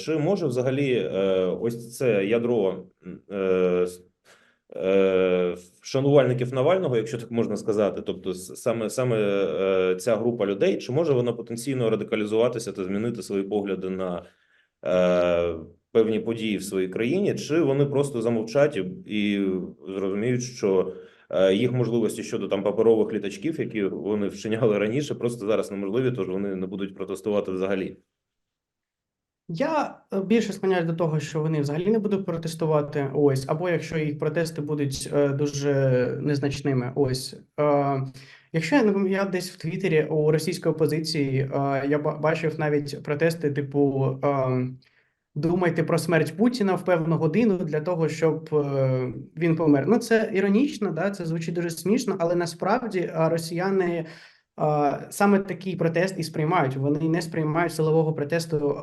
Чи може взагалі е, ось це ядро е, е, шанувальників Навального, якщо так можна сказати, тобто саме саме ця група людей, чи може вона потенційно радикалізуватися та змінити свої погляди на певні події в своїй країні, чи вони просто замовчать і, зрозуміють, що їх можливості щодо там паперових літачків, які вони вчиняли раніше, просто зараз неможливі, тож вони не будуть протестувати взагалі. Я е, більше склоняюсь до того, що вони взагалі не будуть протестувати. Ось, або якщо їх протести будуть е, дуже незначними. Ось. Е, якщо я не помиляю, десь в Твіттері у російської опозиції е, я бачив навіть протести, типу. Е, Думайте про смерть Путіна в певну годину для того, щоб е, він помер. Ну це іронічно, да, це звучить дуже смішно, але насправді росіяни а, саме такий протест і сприймають. Вони не сприймають силового протесту.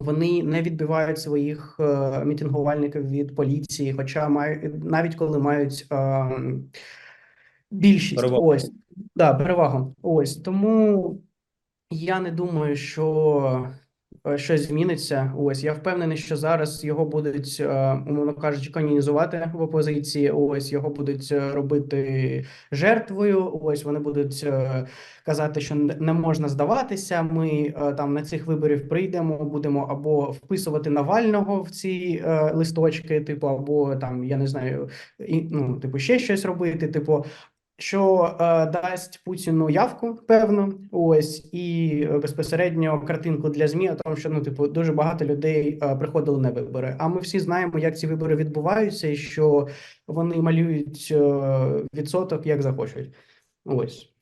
Вони не відбивають своїх е, мітингувальників від поліції, хоча мають навіть коли мають е, більшість. Перевагу. Ось да, перевагу. Ось тому я не думаю, що щось зміниться. Ось я впевнений, що зараз його будуть, е, умовно кажучи, канонізувати в опозиції. Ось його будуть е, робити жертвою. Ось вони будуть е, казати, що не можна здаватися. Ми е, там на цих виборів прийдемо, будемо або вписувати Навального в ці е, листочки, типу, або там я не знаю, і, ну типу ще щось робити. Типу, що е, дасть Путіну явку, певно, ось і безпосередньо картинку для змі, о тому, що ну, типу, дуже багато людей е, приходили на вибори. А ми всі знаємо, як ці вибори відбуваються, і що вони малюють е, відсоток як захочуть. Ось